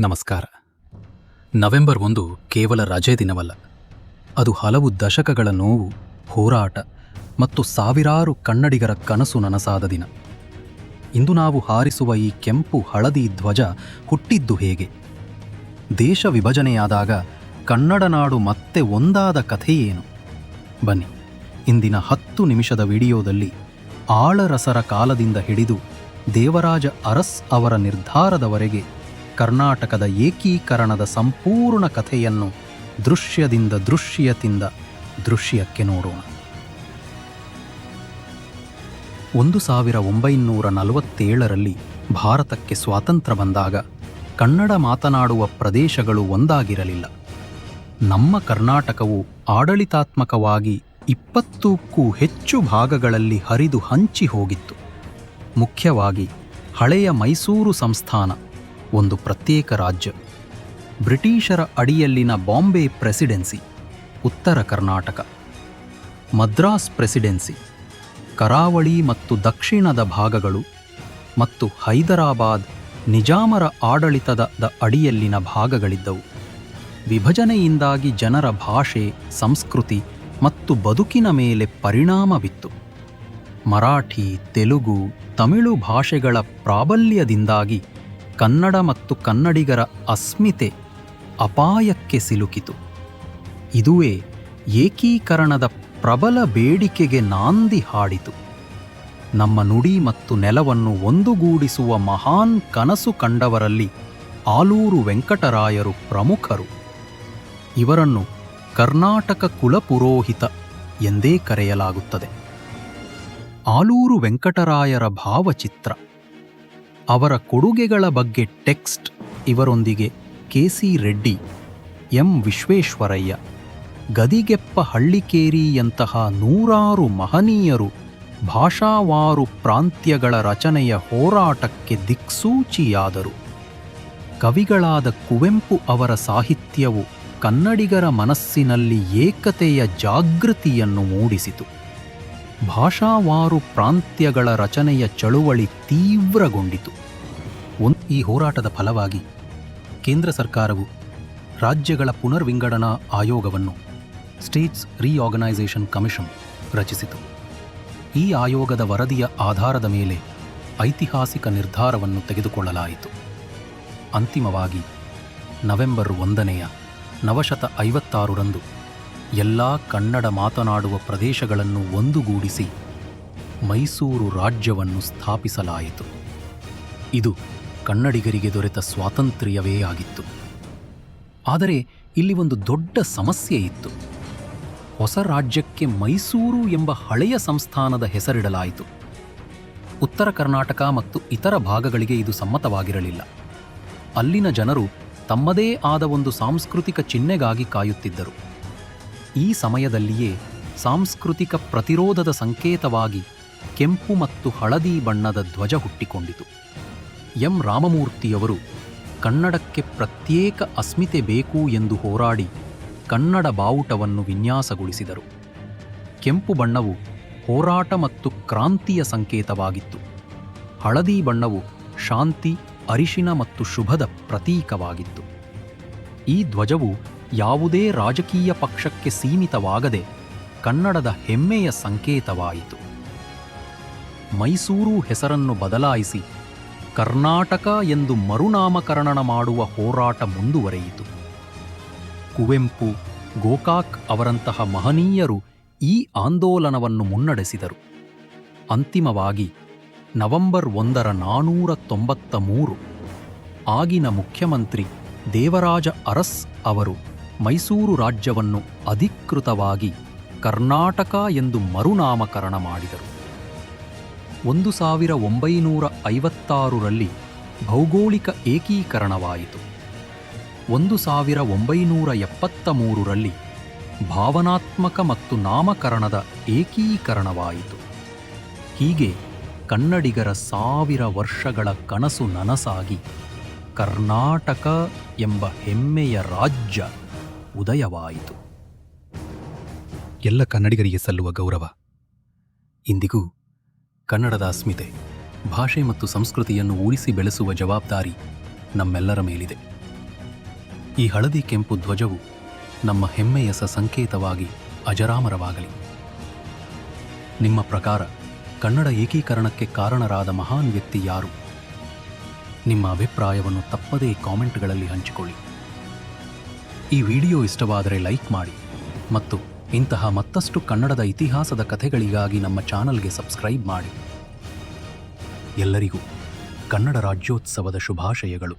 ನಮಸ್ಕಾರ. ನವೆಂಬರ್ ಒಂದು ಕೇವಲ ರಜೆ ದಿನವಲ್ಲ. ಅದು ಹಲವು ದಶಕಗಳ ನೋವು, ಹೋರಾಟ ಮತ್ತು ಸಾವಿರಾರು ಕನ್ನಡಿಗರ ಕನಸು ನನಸಾದ ದಿನ. ಇಂದು ನಾವು ಹಾರಿಸುವ ಈ ಕೆಂಪು ಹಳದಿ ಧ್ವಜ ಹುಟ್ಟಿದ್ದು ಹೇಗೆ? ದೇಶ ವಿಭಜನೆಯಾದಾಗ ಕನ್ನಡ ನಾಡು ಮತ್ತೆ ಒಂದಾದ ಕಥೆಯೇನು? ಬನ್ನಿ, ಇಂದಿನ ಹತ್ತು ನಿಮಿಷದ ವಿಡಿಯೋದಲ್ಲಿ ಆಳರಸರ ಕಾಲದಿಂದ ಹಿಡಿದು ದೇವರಾಜ ಅರಸ್ ಅವರ ನಿರ್ಧಾರದವರೆಗೆ ಕರ್ನಾಟಕದ ಏಕೀಕರಣದ ಸಂಪೂರ್ಣ ಕಥೆಯನ್ನು ದೃಶ್ಯದಿಂದ ದೃಶ್ಯದಿಂದ ದೃಶ್ಯಕ್ಕೆ ನೋಡೋಣ. ಒಂದು ಸಾವಿರ ಒಂಬೈನೂರ ನಲವತ್ತೇಳರಲ್ಲಿ ಭಾರತಕ್ಕೆ ಸ್ವಾತಂತ್ರ್ಯ ಬಂದಾಗ ಕನ್ನಡ ಮಾತನಾಡುವ ಪ್ರದೇಶಗಳು ಒಂದಾಗಿರಲಿಲ್ಲ. ನಮ್ಮ ಕರ್ನಾಟಕವು ಆಡಳಿತಾತ್ಮಕವಾಗಿ ಇಪ್ಪತ್ತಕ್ಕೂ ಹೆಚ್ಚು ಭಾಗಗಳಲ್ಲಿ ಹರಿದು ಹಂಚಿ ಹೋಗಿತ್ತು. ಮುಖ್ಯವಾಗಿ ಹಳೆಯ ಮೈಸೂರು ಸಂಸ್ಥಾನ ಒಂದು ಪ್ರತ್ಯೇಕ ರಾಜ್ಯ. ಬ್ರಿಟಿಷರ ಅಡಿಯಲ್ಲಿನ ಬಾಂಬೆ ಪ್ರೆಸಿಡೆನ್ಸಿ, ಉತ್ತರ ಕರ್ನಾಟಕ. ಮದ್ರಾಸ್ ಪ್ರೆಸಿಡೆನ್ಸಿ, ಕರಾವಳಿ ಮತ್ತು ದಕ್ಷಿಣದ ಭಾಗಗಳು ಮತ್ತು ಹೈದರಾಬಾದ್ ನಿಜಾಮರ ಆಡಳಿತದ ಅಡಿಯಲ್ಲಿನ ಭಾಗಗಳಿದ್ದವು. ವಿಭಜನೆಯಿಂದಾಗಿ ಜನರ ಭಾಷೆ, ಸಂಸ್ಕೃತಿ ಮತ್ತು ಬದುಕಿನ ಮೇಲೆ ಪರಿಣಾಮವಿತ್ತು. ಮರಾಠಿ, ತೆಲುಗು, ತಮಿಳು ಭಾಷೆಗಳ ಪ್ರಾಬಲ್ಯದಿಂದಾಗಿ ಕನ್ನಡ ಮತ್ತು ಕನ್ನಡಿಗರ ಅಸ್ಮಿತೆ ಅಪಾಯಕ್ಕೆ ಸಿಲುಕಿತು. ಇದುವೇ ಏಕೀಕರಣದ ಪ್ರಬಲ ಬೇಡಿಕೆಗೆ ನಾಂದಿ ಹಾಡಿತು. ನಮ್ಮ ನುಡಿ ಮತ್ತು ನೆಲವನ್ನು ಒಂದುಗೂಡಿಸುವ ಮಹಾನ್ ಕನಸು ಕಂಡವರಲ್ಲಿ ಆಲೂರು ವೆಂಕಟರಾಯರು ಪ್ರಮುಖರು. ಇವರನ್ನು ಕರ್ನಾಟಕ ಕುಲಪುರೋಹಿತ ಎಂದೇ ಕರೆಯಲಾಗುತ್ತದೆ. ಆಲೂರು ವೆಂಕಟರಾಯರ ಭಾವಚಿತ್ರ. ಅವರ ಕೊಡುಗೆಗಳ ಬಗ್ಗೆ ಟೆಕ್ಸ್ಟ್ ಇವರೊಂದಿಗೆ K C Reddy, M. Visvesvaraya, Gadigeppa ಹಳ್ಳಿಕೇರಿಯಂತಹ ನೂರಾರು ಮಹನೀಯರು ಭಾಷಾವಾರು ಪ್ರಾಂತ್ಯಗಳ ರಚನೆಯ ಹೋರಾಟಕ್ಕೆ ದಿಕ್ಸೂಚಿಯಾದರು. ಕವಿಗಳಾದ ಕುವೆಂಪು ಅವರ ಸಾಹಿತ್ಯವು ಕನ್ನಡಿಗರ ಮನಸ್ಸಿನಲ್ಲಿ ಏಕತೆಯ ಜಾಗೃತಿಯನ್ನು ಮೂಡಿಸಿತು. ಭಾಷಾವಾರು ಪ್ರಾಂತ್ಯಗಳ ರಚನೆಯ ಚಳುವಳಿ ತೀವ್ರಗೊಂಡಿತು. ಈ ಹೋರಾಟದ ಫಲವಾಗಿ ಕೇಂದ್ರ ಸರ್ಕಾರವು ರಾಜ್ಯಗಳ ಪುನರ್ವಿಂಗಡಣಾ ಆಯೋಗವನ್ನು ಸ್ಟೇಟ್ಸ್ ರೀಆರ್ಗನೈಸೇಷನ್ ಕಮಿಷನ್ ರಚಿಸಿತು. ಈ ಆಯೋಗದ ವರದಿಯ ಆಧಾರದ ಮೇಲೆ ಐತಿಹಾಸಿಕ ನಿರ್ಧಾರವನ್ನು ತೆಗೆದುಕೊಳ್ಳಲಾಯಿತು. ಅಂತಿಮವಾಗಿ ನವೆಂಬರ್ ಒಂದನೆಯ ನವಶತ ಐವತ್ತಾರರಂದು ಎಲ್ಲ ಕನ್ನಡ ಮಾತನಾಡುವ ಪ್ರದೇಶಗಳನ್ನು ಒಂದುಗೂಡಿಸಿ ಮೈಸೂರು ರಾಜ್ಯವನ್ನು ಸ್ಥಾಪಿಸಲಾಯಿತು. ಇದು ಕನ್ನಡಿಗರಿಗೆ ದೊರೆತ ಸ್ವಾತಂತ್ರ್ಯವೇ ಆಗಿತ್ತು. ಆದರೆ ಇಲ್ಲಿ ಒಂದು ದೊಡ್ಡ ಸಮಸ್ಯೆ ಇತ್ತು. ಹೊಸ ರಾಜ್ಯಕ್ಕೆ ಮೈಸೂರು ಎಂಬ ಹಳೆಯ ಸಂಸ್ಥಾನದ ಹೆಸರಿಡಲಾಯಿತು. ಉತ್ತರ ಕರ್ನಾಟಕ ಮತ್ತು ಇತರ ಭಾಗಗಳಿಗೆ ಇದು ಸಮ್ಮತವಾಗಿರಲಿಲ್ಲ. ಅಲ್ಲಿನ ಜನರು ತಮ್ಮದೇ ಆದ ಒಂದು ಸಾಂಸ್ಕೃತಿಕ ಚಿಹ್ನೆಗಾಗಿ ಕಾಯುತ್ತಿದ್ದರು. ಈ ಸಮಯದಲ್ಲಿಯೇ ಸಾಂಸ್ಕೃತಿಕ ಪ್ರತಿರೋಧದ ಸಂಕೇತವಾಗಿ ಕೆಂಪು ಮತ್ತು ಹಳದಿ ಬಣ್ಣದ ಧ್ವಜ ಹುಟ್ಟಿಕೊಂಡಿತು. ಎಂ. ರಾಮಮೂರ್ತಿಯವರು, ಕನ್ನಡಕ್ಕೆ ಪ್ರತ್ಯೇಕ ಅಸ್ಮಿತೆ ಬೇಕು ಎಂದು ಹೋರಾಡಿ ಕನ್ನಡ ಬಾವುಟವನ್ನು ವಿನ್ಯಾಸಗೊಳಿಸಿದರು. ಕೆಂಪು ಬಣ್ಣವು ಹೋರಾಟ ಮತ್ತು ಕ್ರಾಂತಿಯ ಸಂಕೇತವಾಗಿತ್ತು. ಹಳದಿ ಬಣ್ಣವು ಶಾಂತಿ, ಅರಿಶಿನ ಮತ್ತು ಶುಭದ ಪ್ರತೀಕವಾಗಿತ್ತು. ಈ ಧ್ವಜವು ಯಾವುದೇ ರಾಜಕೀಯ ಪಕ್ಷಕ್ಕೆ ಸೀಮಿತವಾಗದೆ ಕನ್ನಡದ ಹೆಮ್ಮೆಯ ಸಂಕೇತವಾಯಿತು. ಮೈಸೂರು ಹೆಸರನ್ನು ಬದಲಾಯಿಸಿ ಕರ್ನಾಟಕ ಎಂದು ಮರುನಾಮಕರಣ ಮಾಡುವ ಹೋರಾಟ ಮುಂದುವರೆಯಿತು. ಕುವೆಂಪು, ಗೋಕಾಕ್ ಅವರಂತಹ ಮಹನೀಯರು ಈ ಆಂದೋಲನವನ್ನು ಮುನ್ನಡೆಸಿದರು. ಅಂತಿಮವಾಗಿ ನವೆಂಬರ್ ಒಂದರ ನಾನೂರ ತೊಂಬತ್ತ ಮೂರು, ಆಗಿನ ಮುಖ್ಯಮಂತ್ರಿ ದೇವರಾಜ ಅರಸ್ ಅವರು ಮೈಸೂರು ರಾಜ್ಯವನ್ನು ಅಧಿಕೃತವಾಗಿ ಕರ್ನಾಟಕ ಎಂದು ಮರುನಾಮಕರಣ ಮಾಡಿದರು. ಒಂದು ಸಾವಿರ ಒಂಬೈನೂರ ಐವತ್ತಾರರಲ್ಲಿ ಭೌಗೋಳಿಕ ಏಕೀಕರಣವಾಯಿತು. ಒಂದು ಸಾವಿರ ಒಂಬೈನೂರ ಎಪ್ಪತ್ತ ಮೂರರಲ್ಲಿ ಭಾವನಾತ್ಮಕ ಮತ್ತು ನಾಮಕರಣದ ಏಕೀಕರಣವಾಯಿತು. ಹೀಗೆ ಕನ್ನಡಿಗರ ಸಾವಿರ ವರ್ಷಗಳ ಕನಸು ನನಸಾಗಿ ಕರ್ನಾಟಕ ಎಂಬ ಹೆಮ್ಮೆಯ ರಾಜ್ಯ ಉದಯವಾಯಿತು. ಎಲ್ಲ ಕನ್ನಡಿಗರಿಗೆ ಸಲ್ಲುವ ಗೌರವ. ಇಂದಿಗೂ ಕನ್ನಡದ ಅಸ್ಮಿತೆ, ಭಾಷೆ ಮತ್ತು ಸಂಸ್ಕೃತಿಯನ್ನು ಉಳಿಸಿ ಬೆಳೆಸುವ ಜವಾಬ್ದಾರಿ ನಮ್ಮೆಲ್ಲರ ಮೇಲಿದೆ. ಈ ಹಳದಿ ಕೆಂಪು ಧ್ವಜವು ನಮ್ಮ ಹೆಮ್ಮೆಯ ಸಂಕೇತವಾಗಿ ಅಜರಾಮರವಾಗಲಿ. ನಿಮ್ಮ ಪ್ರಕಾರ ಕನ್ನಡ ಏಕೀಕರಣಕ್ಕೆ ಕಾರಣರಾದ ಮಹಾನ್ ವ್ಯಕ್ತಿ ಯಾರು? ನಿಮ್ಮ ಅಭಿಪ್ರಾಯವನ್ನು ತಪ್ಪದೇ ಕಾಮೆಂಟ್ಗಳಲ್ಲಿ ಹಂಚಿಕೊಳ್ಳಿ. ಈ ವಿಡಿಯೋ ಇಷ್ಟವಾದರೆ ಲೈಕ್ ಮಾಡಿ ಮತ್ತು ಇಂತಹ ಮತ್ತಷ್ಟು ಕನ್ನಡದ ಇತಿಹಾಸದ ಕಥೆಗಳಿಗಾಗಿ ನಮ್ಮ ಚಾನಲ್ಗೆ ಸಬ್ಸ್ಕ್ರೈಬ್ ಮಾಡಿ. ಎಲ್ಲರಿಗೂ ಕನ್ನಡ ರಾಜ್ಯೋತ್ಸವದ ಶುಭಾಶಯಗಳು.